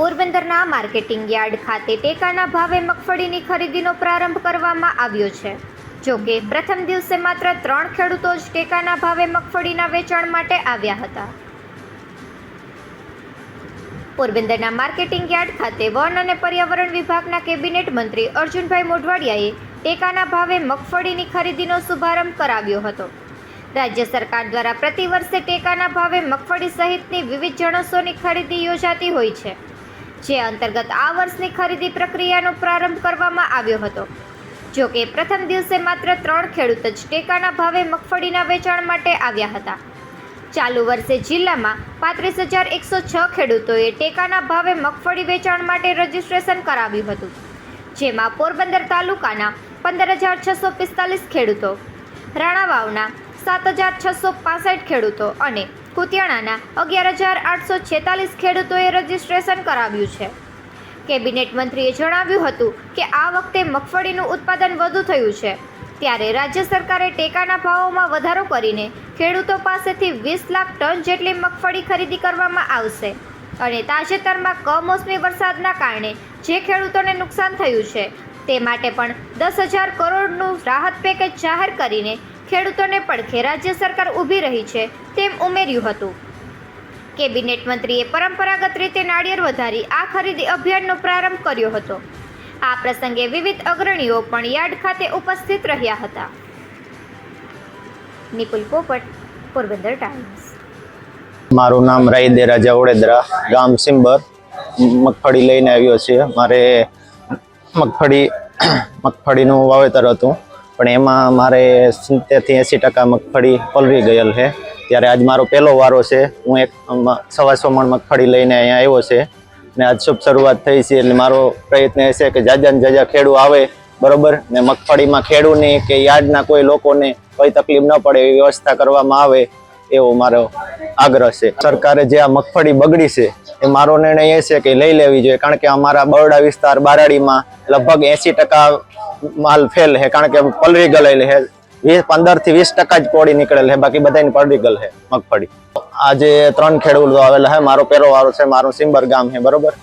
પોરબંદરના marketing yard ખાતે ટેકાના ભાવે મગફળીની ખરીદીનો પ્રારંભ કરવામાં આવ્યો છે. જો કે પ્રથમ દિવસે માત્ર ત્રણ ખેડૂતો જ ટેકાના ભાવે મગફળીના વેચાણ માટે આવ્યા હતા. પોરબંદરના માર્કેટિંગ યાર્ડ ખાતે વન અને પર્યાવરણ વિભાગના કેબિનેટ મંત્રી અર્જુનભાઈ મોઢવાડિયાએ ટેકાના ભાવે મગફળીની ખરીદીનો શુભારંભ કરાવ્યો હતો. રાજ્ય સરકાર દ્વારા પ્રતિ વર્ષે ટેકાના ભાવે મગફળી સહિતની વિવિધ જણસોની ખરીદી યોજાતી હોય છે. જે અંતર્ગત આ વર્ષની ખરીદી પ્રક્રિયાનો પ્રારંભ કરવામાં આવ્યો હતો. જો કે પ્રથમ દિવસે માત્ર ત્રણ ખેડૂત જ ટેકાના ભાવે મગફળીના વેચાણ માટે આવ્યા હતા. ચાલુ વર્ષે જિલ્લામાં પાંત્રીસ હજાર એકસો છ ખેડૂતોએ ટેકાના ભાવે મગફળી વેચાણ માટે રજીસ્ટ્રેશન કરાવ્યું હતું, જેમાં પોરબંદર તાલુકાના પંદર હજાર છસો પિસ્તાલીસ ખેડૂતો, રાણાવાવના સાત હજાર છસો પાસઠ ખેડૂતો અને કુતિયાણાના અગિયાર હજાર આઠસો છેતાલીસ ખેડૂતોએ રજીસ્ટ્રેશન કરાવ્યું છે. કેબિનેટ મંત્રીએ જણાવ્યું હતું કે આ વખતે મગફળીનું ઉત્પાદન વધુ થયું છે. ત્યારે રાજ્ય સરકારે ટેકાના ભાવોમાં વધારો કરીને ખેડૂતો પાસેથી વીસ લાખ ટન જેટલી મગફળી ખરીદી કરવામાં આવશે અને તાજેતરમાં કમોસમી વરસાદના કારણે જે ખેડૂતોને નુકસાન થયું છે, તે માટે પણ દસ હજાર કરોડનું રાહત પેકેજ જાહેર કરીને ખેડૂતોને પડખે રાજ્ય સરકાર ઊભી રહી છે તેમ ઉમેર્યું હતું. કેબિનેટ મંત્રીએ પરંપરાગત રીતે નાળિયેર વધારી આ ખરીદી અભિયાનનો પ્રારંભ કર્યો હતો. આ પ્રસંગે વિવિધ અગ્રણીઓ પણ યાર્ડ ખાતે ઉપસ્થિત રહ્યા હતા. નિપુલ પોપટ, પોરબંદર ટાઈમ્સ. મારું નામ રાઈદે રાજા ઓડેદરા ગામ સિંબર. મગફળી લઈને આવ્યો છે મારે મગફળી, મગફળીનું વાવેતર હતું. પણ એમાં મારે સિત્તેરથી એંસી ટકા મગફળી પલવી ગયેલ છે. ત્યારે આજ મારો પહેલો વારો છે. હું એક સવા સવાસો મણ મગફળી લઈને અહીંયા આવ્યો છે. ને આજ શુભ શરૂઆત થઈ છે એટલે મારો પ્રયત્ન એ છે કે જાજા ને જાજા ખેડૂ આવે, બરોબર? ને મગફળીમાં ખેડૂને કે યાર્ડના કોઈ લોકોને કોઈ તકલીફ ન પડે એવી વ્યવસ્થા કરવામાં આવે એવો મારો આગ્રહ છે. સરકારે જે આ મગફળી બગડી છે, એ મારો નિર્ણય એ છે કે લઈ લેવી જોઈએ. કારણ કે અમારા બરડા વિસ્તાર બારાડીમાં લગભગ એસી ટકા માલ ફેલ છે. કારણ કે પલરી ગયેલી છે. વીસ પંદરથી વીસ ટકા જ કોળી નીકળેલ છે. બાકી બધાની પડી ગયેલ છે, મગફળી. આજે ત્રણ ખેડૂતો આવેલા છે, મારો પહેલો વારો છે, મારું સિમ્બર ગામ છે, બરોબર?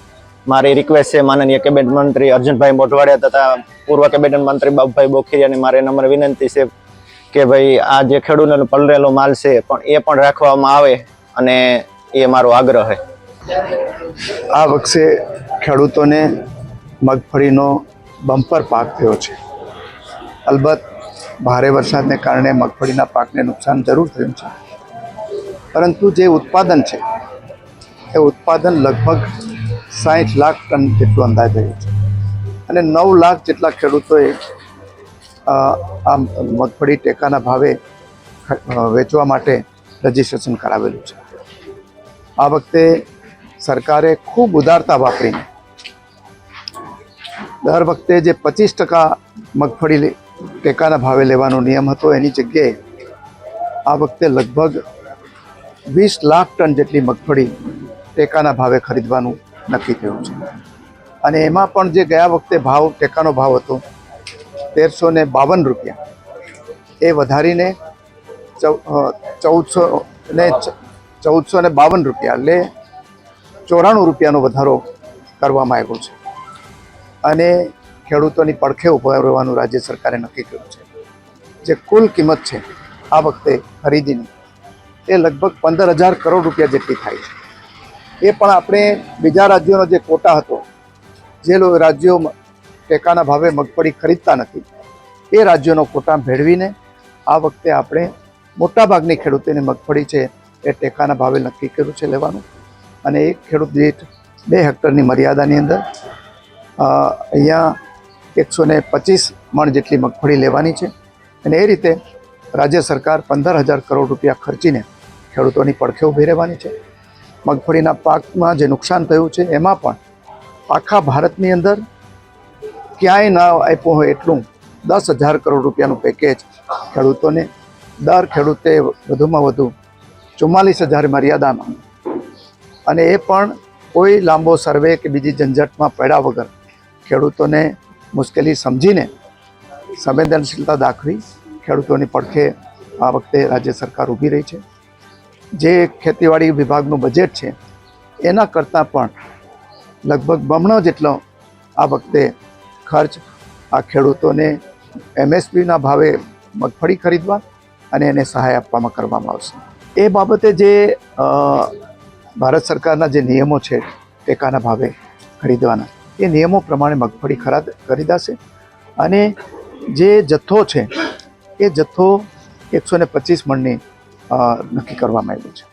મારી રિક્વેસ્ટ છે માનનીય કેબિનેટ મંત્રી અર્જુનભાઈ મોઢવાડિયા તથા પૂર્વ કેબિનેટ મંત્રી બાબુભાઈ બોખીરિયાની મારે નમ્ર વિનંતી છે કે ભાઈ આ જે ખેડૂતોનો પલરેલો માલ છે, પણ એ પણ રાખવામાં આવે અને એ મારો આગ્રહ છે. આ વખતે ખેડૂતોને મગફળીનો બમ્પર પાક થયો છે. અલબત્ત ભારે વરસાદને કારણે મગફળીના પાકને નુકસાન જરૂર થયું છે. પરંતુ જે ઉત્પાદન છે, એ ઉત્પાદન લગભગ સાહીઠ લાખ ટન જેટલું અંદાજ રહ્યું છે. અને નવ લાખ જેટલા ખેડૂતોએ આ મગફળી ટેકાના ભાવે વેચવા માટે રજીસ્ટ્રેશન કરાવેલું છે. આ વખતે સરકારે ખૂબ ઉદારતા વાપરીને, દર વખતે જે પચીસ ટકા મગફળી ટેકાના ભાવે લેવાનો નિયમ હતો. એની જગ્યાએ આ વખતે લગભગ વીસ લાખ ટન જેટલી મગફળી ટેકાના ભાવે ખરીદવાનું નક્કી થયું છે. અને એમાં પણ જે ગયા વખતે ભાવ, ટેકાનો ભાવ હતો, તેરસો ને બાવન રૂપિયા. એ વધારીને ચૌદસો ને ચૌદસો ને બાવન રૂપિયા એટલે ચોરાણું રૂપિયાનો વધારો કરવામાં આવ્યો છે. અને ખેડૂતોની પડખે ઊભા રહેવાનું રાજ્ય સરકારે નક્કી કર્યું છે. જે કુલ કિંમત છે આ વખતે ખરીદીની, એ લગભગ પંદર હજાર કરોડ રૂપિયા જેટલી થાય છે. એ પણ આપણે બીજા રાજ્યોનો જે કોટા હતો, જે રાજ્યો ટેકાના ભાવે મગફળી ખરીદતા નથી, એ રાજ્યોનો કોટા ભેળવીને આ વખતે આપણે મોટાભાગની ખેડૂતોની મગફળી છે એ ટેકાના ભાવે નક્કી કર્યું છે લેવાનું. અને એક ખેડૂત દીઠ બે હેક્ટરની મર્યાદાની અંદર અહીંયા એકસો ને પચીસ મણ જેટલી મગફળી લેવાની છે અને એ રીતે રાજ્ય સરકાર પંદર હજાર કરોડ રૂપિયા ખર્ચીને ખેડૂતોની પડખે ઊભી રહેવાની છે. મગફળીના પાકમાં જે નુકસાન થયું છે, એમાં પણ આખા ભારતની અંદર ક્યાંય ન આપ્યું હોય એટલું દસ હજાર કરોડ રૂપિયાનું પેકેજ ખેડૂતોને દર ખેડૂતે વધુમાં વધુ ચુમ્માલીસ હજાર મર્યાદામાં. અને એ પણ કોઈ લાંબો સર્વે કે બીજી ઝંઝટમાં પડ્યા વગર ખેડૂતોને મુશ્કેલી સમજીને સંવેદનશીલતા દાખવી ખેડૂતોની પડખે આ વખતે રાજ્ય સરકાર ઊભી રહી છે. જે ખેતીવાડી વિભાગનું બજેટ છે, એના કરતાં પણ લગભગ બમણો જેટલો આ વખતે ખર્ચ આ ખેડૂતોને એમએસપીના ભાવે મગફળી ખરીદવા અને એને સહાય આપવામાં કરવામાં આવશે. એ બાબતે જે ભારત સરકારના જે નિયમો છે, ટેકાના ભાવે ખરીદવાના એ નિયમો પ્રમાણે મગફળી ખરાદ ખરીદાશે અને જે જથ્થો છે, એ જથ્થો એકસો ને પચીસ મણની નક્કી કરવામાં આવ્યો છે.